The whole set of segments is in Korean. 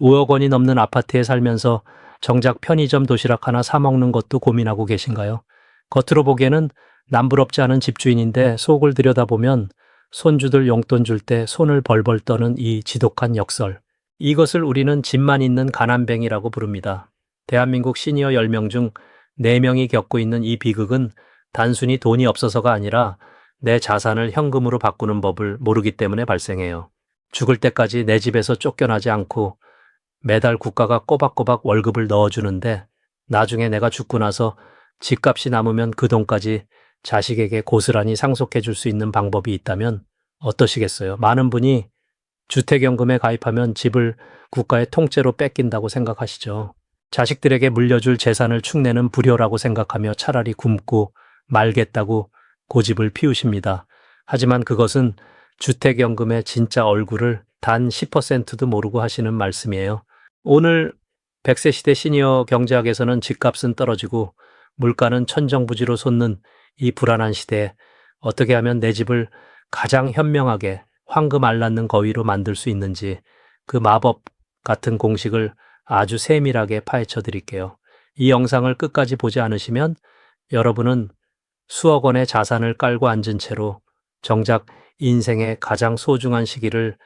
5억 원이 넘는 아파트에 살면서 정작 편의점 도시락 하나 사 먹는 것도 고민하고 계신가요? 겉으로 보기에는 남부럽지 않은 집주인인데 속을 들여다보면 손주들 용돈 줄 때 손을 벌벌 떠는 이 지독한 역설. 이것을 우리는 집만 있는 가난뱅이라고 부릅니다. 대한민국 시니어 10명 중 4명이 겪고 있는 이 비극은 단순히 돈이 없어서가 아니라 내 자산을 현금으로 바꾸는 법을 모르기 때문에 발생해요. 죽을 때까지 내 집에서 쫓겨나지 않고 매달 국가가 꼬박꼬박 월급을 넣어주는데 나중에 내가 죽고 나서 집값이 남으면 그 돈까지 자식에게 고스란히 상속해 줄 수 있는 방법이 있다면 어떠시겠어요? 많은 분이 주택연금에 가입하면 집을 국가의 통째로 뺏긴다고 생각하시죠. 자식들에게 물려줄 재산을 축내는 불효라고 생각하며 차라리 굶고 말겠다고 고집을 피우십니다. 하지만 그것은 주택연금의 진짜 얼굴을 단 10%도 모르고 하시는 말씀이에요. 오늘 100세 시대 시니어 경제학에서는 집값은 떨어지고 물가는 천정부지로 솟는 이 불안한 시대에 어떻게 하면 내 집을 가장 현명하게 황금 알맞는 거위로 만들 수 있는지 그 마법 같은 공식을 아주 세밀하게 파헤쳐 드릴게요. 이 영상을 끝까지 보지 않으시면 여러분은 수억 원의 자산을 깔고 앉은 채로 정작 인생의 가장 소중한 시기를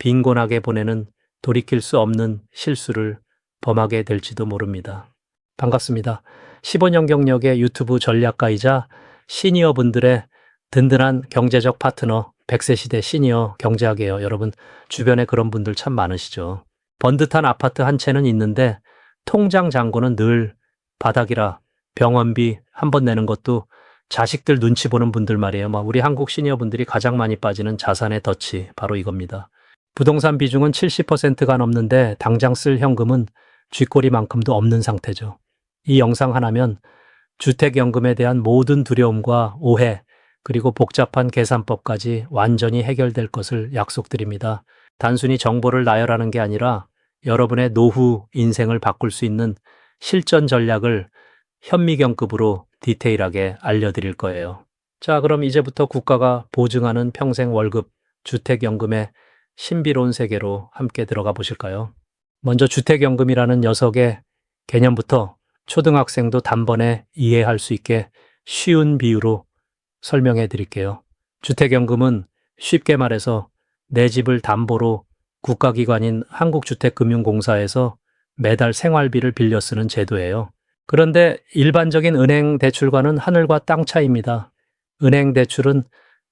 빈곤하게 보내는 돌이킬 수 없는 실수를 범하게 될지도 모릅니다. 반갑습니다. 15년 경력의 유튜브 전략가이자 시니어 분들의 든든한 경제적 파트너 100세 시대 시니어 경제학이에요. 여러분 주변에 그런 분들 참 많으시죠. 번듯한 아파트 한 채는 있는데 통장 잔고는 늘 바닥이라 병원비 한 번 내는 것도 자식들 눈치 보는 분들 말이에요. 막 우리 한국 시니어 분들이 가장 많이 빠지는 자산의 덫이 바로 이겁니다. 부동산 비중은 70%가 넘는데 당장 쓸 현금은 쥐꼬리만큼도 없는 상태죠. 이 영상 하나면 주택연금에 대한 모든 두려움과 오해, 그리고 복잡한 계산법까지 완전히 해결될 것을 약속드립니다. 단순히 정보를 나열하는 게 아니라 여러분의 노후 인생을 바꿀 수 있는 실전 전략을 현미경급으로 디테일하게 알려드릴 거예요. 자, 그럼 이제부터 국가가 보증하는 평생 월급 주택연금의 신비로운 세계로 함께 들어가 보실까요? 먼저 주택연금이라는 녀석의 개념부터 초등학생도 단번에 이해할 수 있게 쉬운 비유로 설명해 드릴게요. 주택연금은 쉽게 말해서 내 집을 담보로 국가기관인 한국주택금융공사에서 매달 생활비를 빌려 쓰는 제도예요. 그런데 일반적인 은행 대출과는 하늘과 땅 차이입니다. 은행 대출은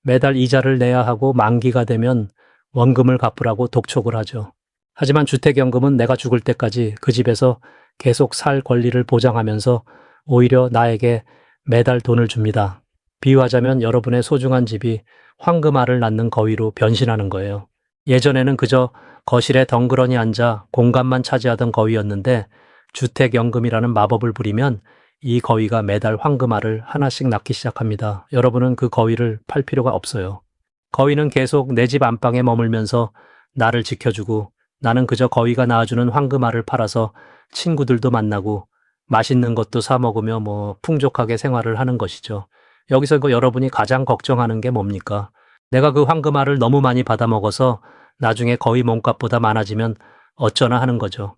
매달 이자를 내야 하고 만기가 되면 원금을 갚으라고 독촉을 하죠. 하지만 주택연금은 내가 죽을 때까지 그 집에서 계속 살 권리를 보장하면서 오히려 나에게 매달 돈을 줍니다. 비유하자면 여러분의 소중한 집이 황금알을 낳는 거위로 변신하는 거예요. 예전에는 그저 거실에 덩그러니 앉아 공간만 차지하던 거위였는데 주택연금이라는 마법을 부리면 이 거위가 매달 황금알을 하나씩 낳기 시작합니다. 여러분은 그 거위를 팔 필요가 없어요. 거위는 계속 내 집 안방에 머물면서 나를 지켜주고 나는 그저 거위가 낳아주는 황금알을 팔아서 친구들도 만나고 맛있는 것도 사 먹으며 뭐 풍족하게 생활을 하는 것이죠. 여기서 그 여러분이 가장 걱정하는 게 뭡니까? 내가 그 황금알을 너무 많이 받아 먹어서 나중에 거위 몸값보다 많아지면 어쩌나 하는 거죠.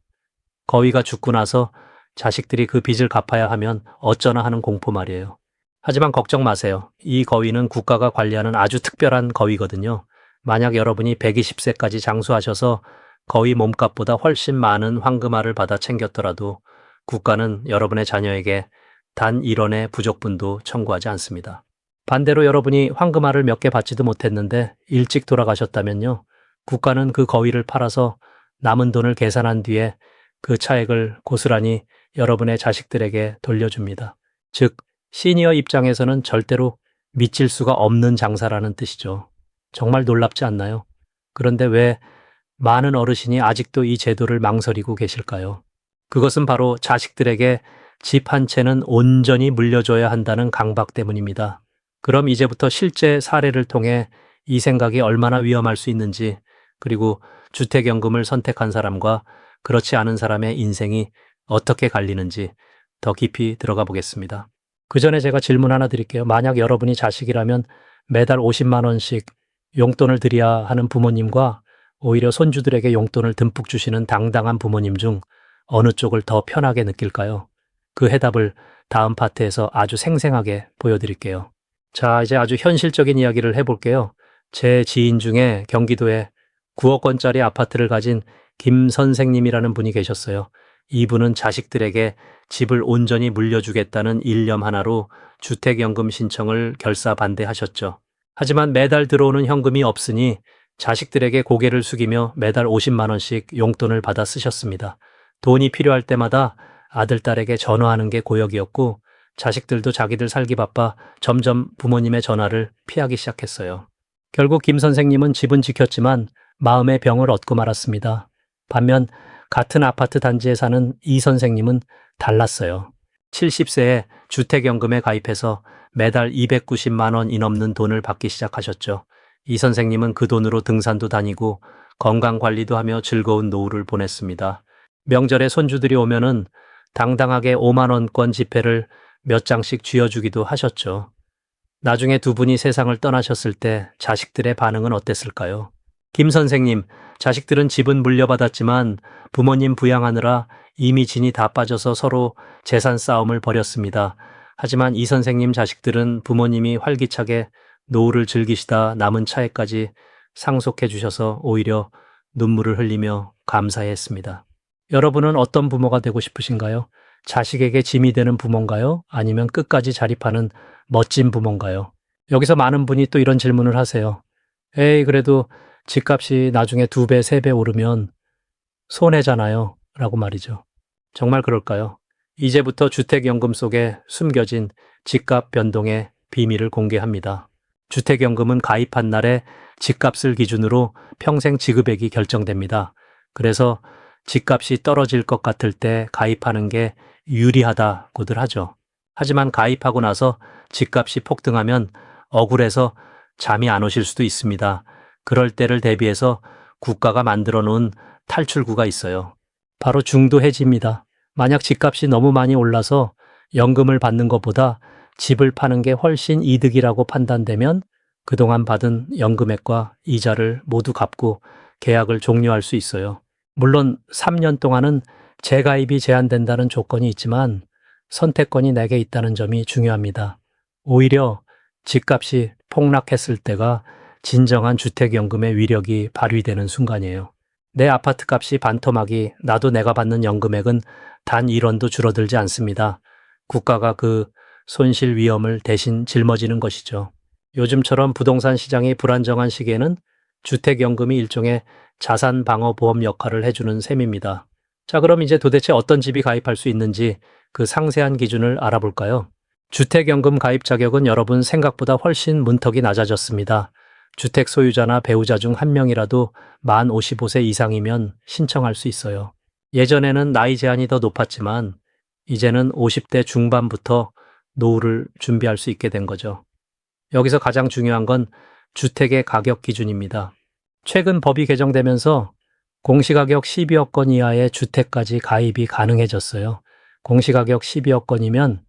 거위가 죽고 나서 자식들이 그 빚을 갚아야 하면 어쩌나 하는 공포 말이에요. 하지만 걱정 마세요. 이 거위는 국가가 관리하는 아주 특별한 거위거든요. 만약 여러분이 120세까지 장수하셔서 거위 몸값보다 훨씬 많은 황금알을 받아 챙겼더라도 국가는 여러분의 자녀에게 단 1원의 부족분도 청구하지 않습니다. 반대로 여러분이 황금알을 몇 개 받지도 못했는데 일찍 돌아가셨다면요. 국가는 그 거위를 팔아서 남은 돈을 계산한 뒤에 그 차액을 고스란히 여러분의 자식들에게 돌려줍니다. 즉, 시니어 입장에서는 절대로 미칠 수가 없는 장사라는 뜻이죠. 정말 놀랍지 않나요? 그런데 왜 많은 어르신이 아직도 이 제도를 망설이고 계실까요? 그것은 바로 자식들에게 집 한 채는 온전히 물려줘야 한다는 강박 때문입니다. 그럼 이제부터 실제 사례를 통해 이 생각이 얼마나 위험할 수 있는지, 그리고 주택연금을 선택한 사람과 그렇지 않은 사람의 인생이 어떻게 갈리는지 더 깊이 들어가 보겠습니다. 그 전에 제가 질문 하나 드릴게요. 만약 여러분이 자식이라면 매달 50만 원씩 용돈을 드려야 하는 부모님과 오히려 손주들에게 용돈을 듬뿍 주시는 당당한 부모님 중 어느 쪽을 더 편하게 느낄까요? 그 해답을 다음 파트에서 아주 생생하게 보여드릴게요. 자, 이제 아주 현실적인 이야기를 해볼게요. 제 지인 중에 경기도에 9억 원짜리 아파트를 가진 김 선생님이라는 분이 계셨어요. 이분은 자식들에게 집을 온전히 물려주겠다는 일념 하나로 주택연금 신청을 결사 반대하셨죠. 하지만 매달 들어오는 현금이 없으니 자식들에게 고개를 숙이며 매달 50만 원씩 용돈을 받아 쓰셨습니다. 돈이 필요할 때마다 아들, 딸에게 전화하는 게 고역이었고 자식들도 자기들 살기 바빠 점점 부모님의 전화를 피하기 시작했어요. 결국 김 선생님은 집은 지켰지만 마음의 병을 얻고 말았습니다. 반면 같은 아파트 단지에 사는 이 선생님은 달랐어요. 70세에 주택연금에 가입해서 매달 290만 원이 넘는 돈을 받기 시작하셨죠. 이 선생님은 그 돈으로 등산도 다니고 건강 관리도 하며 즐거운 노후를 보냈습니다. 명절에 손주들이 오면은 당당하게 5만 원권 지폐를 몇 장씩 쥐어주기도 하셨죠. 나중에 두 분이 세상을 떠나셨을 때 자식들의 반응은 어땠을까요? 김 선생님, 자식들은 집은 물려받았지만 부모님 부양하느라 이미 진이 다 빠져서 서로 재산 싸움을 벌였습니다. 하지만 이 선생님 자식들은 부모님이 활기차게 노후를 즐기시다 남은 차에까지 상속해 주셔서 오히려 눈물을 흘리며 감사했습니다. 여러분은 어떤 부모가 되고 싶으신가요? 자식에게 짐이 되는 부모인가요? 아니면 끝까지 자립하는 멋진 부모인가요? 여기서 많은 분이 또 이런 질문을 하세요. 에이, 그래도 집값이 나중에 두 배, 세 배 오르면 손해잖아요. 라고 말이죠. 정말 그럴까요? 이제부터 주택연금 속에 숨겨진 집값 변동의 비밀을 공개합니다. 주택연금은 가입한 날에 집값을 기준으로 평생 지급액이 결정됩니다. 그래서 집값이 떨어질 것 같을 때 가입하는 게 유리하다고들 하죠. 하지만 가입하고 나서 집값이 폭등하면 억울해서 잠이 안 오실 수도 있습니다. 그럴 때를 대비해서 국가가 만들어 놓은 탈출구가 있어요. 바로 중도 해지입니다. 만약 집값이 너무 많이 올라서 연금을 받는 것보다 집을 파는 게 훨씬 이득이라고 판단되면 그동안 받은 연금액과 이자를 모두 갚고 계약을 종료할 수 있어요. 물론 3년 동안은 재가입이 제한된다는 조건이 있지만 선택권이 내게 있다는 점이 중요합니다. 오히려 집값이 폭락했을 때가 진정한 주택연금의 위력이 발휘되는 순간이에요. 내 아파트 값이 반토막이 나도 내가 받는 연금액은 단 1원도 줄어들지 않습니다. 국가가 그 손실 위험을 대신 짊어지는 것이죠. 요즘처럼 부동산 시장이 불안정한 시기에는 주택연금이 일종의 자산 방어 보험 역할을 해주는 셈입니다. 자, 그럼 이제 도대체 어떤 집이 가입할 수 있는지 그 상세한 기준을 알아볼까요? 주택연금 가입 자격은 여러분 생각보다 훨씬 문턱이 낮아졌습니다. 주택 소유자나 배우자 중 한 명이라도 만 55세 이상이면 신청할 수 있어요. 예전에는 나이 제한이 더 높았지만 이제는 50대 중반부터 노후를 준비할 수 있게 된 거죠. 여기서 가장 중요한 건 주택의 가격 기준입니다. 최근 법이 개정되면서 공시가격 12억 건 이하의 주택까지 가입이 가능해졌어요. 공시가격 12억 건이면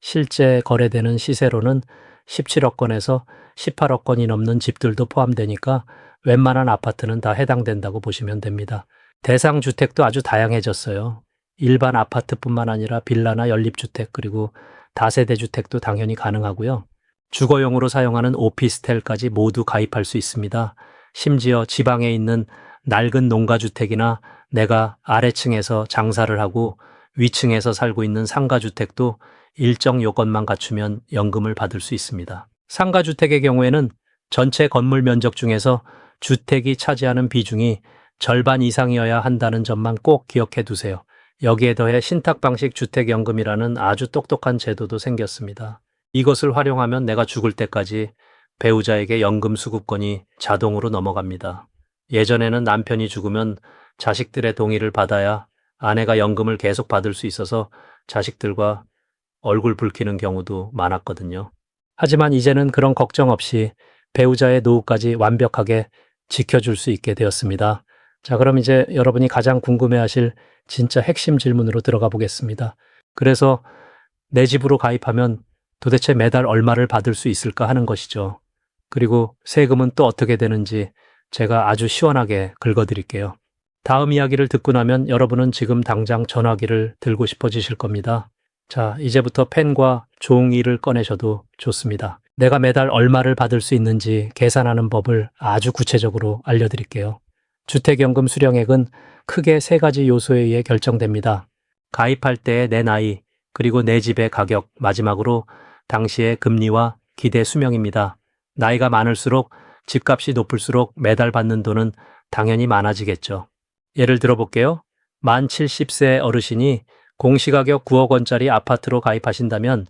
실제 거래되는 시세로는 17억 건에서 18억 건이 넘는 집들도 포함되니까 웬만한 아파트는 다 해당된다고 보시면 됩니다. 대상 주택도 아주 다양해졌어요. 일반 아파트뿐만 아니라 빌라나 연립주택 그리고 다세대 주택도 당연히 가능하고요. 주거용으로 사용하는 오피스텔까지 모두 가입할 수 있습니다. 심지어 지방에 있는 낡은 농가주택이나 내가 아래층에서 장사를 하고 위층에서 살고 있는 상가주택도 일정 요건만 갖추면 연금을 받을 수 있습니다. 상가주택의 경우에는 전체 건물 면적 중에서 주택이 차지하는 비중이 절반 이상이어야 한다는 점만 꼭 기억해 두세요. 여기에 더해 신탁방식 주택연금이라는 아주 똑똑한 제도도 생겼습니다. 이것을 활용하면 내가 죽을 때까지 배우자에게 연금 수급권이 자동으로 넘어갑니다. 예전에는 남편이 죽으면 자식들의 동의를 받아야 아내가 연금을 계속 받을 수 있어서 자식들과 얼굴 붉히는 경우도 많았거든요. 하지만 이제는 그런 걱정 없이 배우자의 노후까지 완벽하게 지켜줄 수 있게 되었습니다. 자, 그럼 이제 여러분이 가장 궁금해 하실 진짜 핵심 질문으로 들어가 보겠습니다. 그래서 내 집으로 가입하면 도대체 매달 얼마를 받을 수 있을까 하는 것이죠. 그리고 세금은 또 어떻게 되는지 제가 아주 시원하게 긁어드릴게요. 다음 이야기를 듣고 나면 여러분은 지금 당장 전화기를 들고 싶어지실 겁니다. 자, 이제부터 펜과 종이를 꺼내셔도 좋습니다. 내가 매달 얼마를 받을 수 있는지 계산하는 법을 아주 구체적으로 알려드릴게요. 주택연금 수령액은 크게 세 가지 요소에 의해 결정됩니다. 가입할 때의 내 나이, 그리고 내 집의 가격, 마지막으로 당시의 금리와 기대 수명입니다. 나이가 많을수록 집값이 높을수록 매달 받는 돈은 당연히 많아지겠죠. 예를 들어 볼게요. 만 70세 어르신이 공시가격 9억 원짜리 아파트로 가입하신다면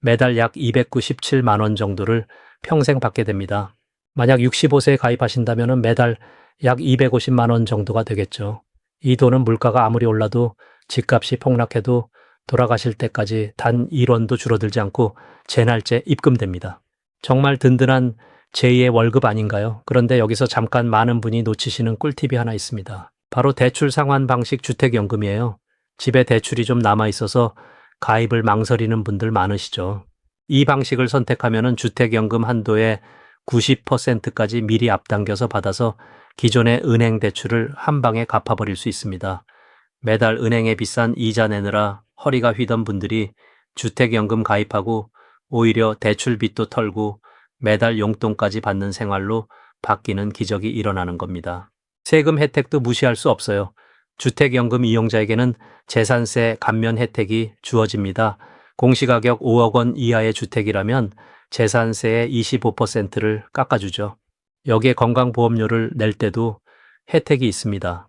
매달 약 297만 원 정도를 평생 받게 됩니다. 만약 65세에 가입하신다면 매달 약 250만 원 정도가 되겠죠. 이 돈은 물가가 아무리 올라도 집값이 폭락해도 돌아가실 때까지 단 1원도 줄어들지 않고 제 날째 입금됩니다. 정말 든든한 제2의 월급 아닌가요? 그런데 여기서 잠깐 많은 분이 놓치시는 꿀팁이 하나 있습니다. 바로 대출 상환 방식 주택연금이에요. 집에 대출이 좀 남아 있어서 가입을 망설이는 분들 많으시죠. 이 방식을 선택하면 주택연금 한도의 90%까지 미리 앞당겨서 받아서 기존의 은행 대출을 한 방에 갚아버릴 수 있습니다. 매달 은행에 비싼 이자 내느라 허리가 휘던 분들이 주택연금 가입하고 오히려 대출빚도 털고 매달 용돈까지 받는 생활로 바뀌는 기적이 일어나는 겁니다. 세금 혜택도 무시할 수 없어요. 주택연금 이용자에게는 재산세 감면 혜택이 주어집니다. 공시가격 5억 원 이하의 주택이라면 재산세의 25%를 깎아주죠. 여기에 건강보험료를 낼 때도 혜택이 있습니다.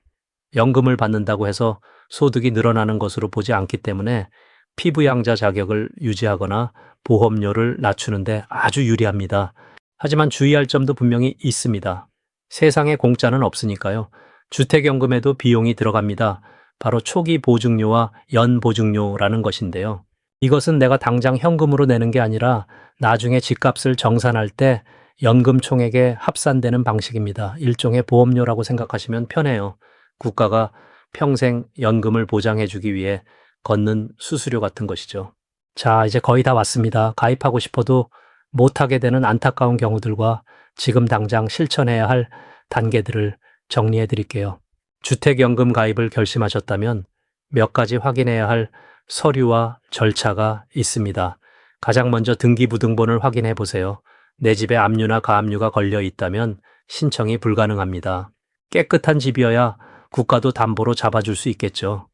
연금을 받는다고 해서 소득이 늘어나는 것으로 보지 않기 때문에 피부양자 자격을 유지하거나 보험료를 낮추는데 아주 유리합니다. 하지만 주의할 점도 분명히 있습니다. 세상에 공짜는 없으니까요. 주택연금에도 비용이 들어갑니다. 바로 초기 보증료와 연보증료라는 것인데요. 이것은 내가 당장 현금으로 내는 게 아니라 나중에 집값을 정산할 때 연금 총액에 합산되는 방식입니다. 일종의 보험료라고 생각하시면 편해요. 국가가 평생 연금을 보장해주기 위해 걷는 수수료 같은 것이죠. 자, 이제 거의 다 왔습니다. 가입하고 싶어도 못하게 되는 안타까운 경우들과 지금 당장 실천해야 할 단계들을 정리해 드릴게요. 주택연금 가입을 결심하셨다면 몇 가지 확인해야 할 서류와 절차가 있습니다. 가장 먼저 등기부등본을 확인해 보세요. 내 집에 압류나 가압류가 걸려 있다면 신청이 불가능합니다. 깨끗한 집이어야 국가도 담보로 잡아줄 수 있겠죠.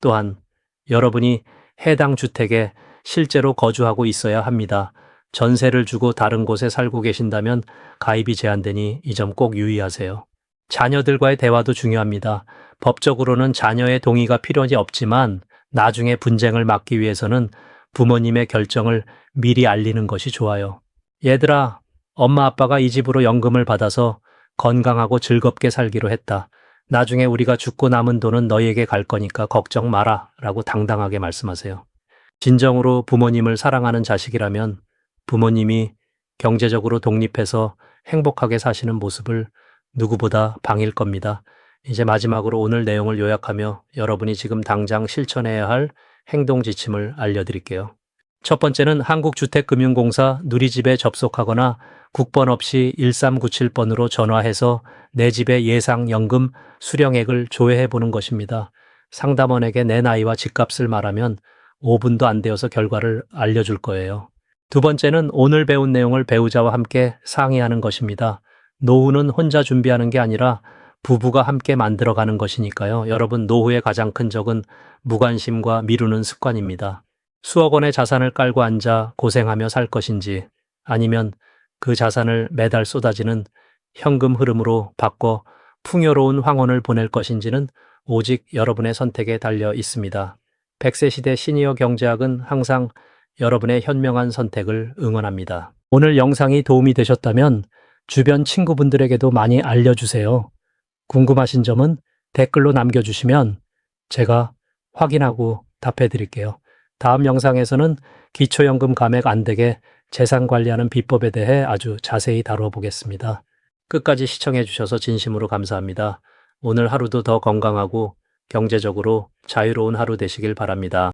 또한 여러분이 해당 주택에 실제로 거주하고 있어야 합니다. 전세를 주고 다른 곳에 살고 계신다면 가입이 제한되니 이 점 꼭 유의하세요. 자녀들과의 대화도 중요합니다. 법적으로는 자녀의 동의가 필요이 없지만 나중에 분쟁을 막기 위해서는 부모님의 결정을 미리 알리는 것이 좋아요. 얘들아, 엄마 아빠가 이 집으로 연금을 받아서 건강하고 즐겁게 살기로 했다. 나중에 우리가 죽고 남은 돈은 너희에게 갈 거니까 걱정 마라. 라고 당당하게 말씀하세요. 진정으로 부모님을 사랑하는 자식이라면 부모님이 경제적으로 독립해서 행복하게 사시는 모습을 누구보다 방일 겁니다. 이제 마지막으로 오늘 내용을 요약하며 여러분이 지금 당장 실천해야 할 행동 지침을 알려드릴게요. 첫 번째는 한국주택금융공사 누리집에 접속하거나 국번 없이 1397번으로 전화해서 내 집의 예상연금 수령액을 조회해 보는 것입니다. 상담원에게 내 나이와 집값을 말하면 5분도 안 되어서 결과를 알려줄 거예요. 두 번째는 오늘 배운 내용을 배우자와 함께 상의하는 것입니다. 노후는 혼자 준비하는 게 아니라 부부가 함께 만들어가는 것이니까요. 여러분, 노후의 가장 큰 적은 무관심과 미루는 습관입니다. 수억 원의 자산을 깔고 앉아 고생하며 살 것인지 아니면 그 자산을 매달 쏟아지는 현금 흐름으로 바꿔 풍요로운 황혼을 보낼 것인지는 오직 여러분의 선택에 달려 있습니다. 100세 시대 시니어 경제학은 항상 여러분의 현명한 선택을 응원합니다. 오늘 영상이 도움이 되셨다면 주변 친구분들에게도 많이 알려주세요. 궁금하신 점은 댓글로 남겨주시면 제가 확인하고 답해 드릴게요. 다음 영상에서는 기초연금 감액 안 되게 재산 관리하는 비법에 대해 아주 자세히 다루어 보겠습니다. 끝까지 시청해 주셔서 진심으로 감사합니다. 오늘 하루도 더 건강하고 경제적으로 자유로운 하루 되시길 바랍니다.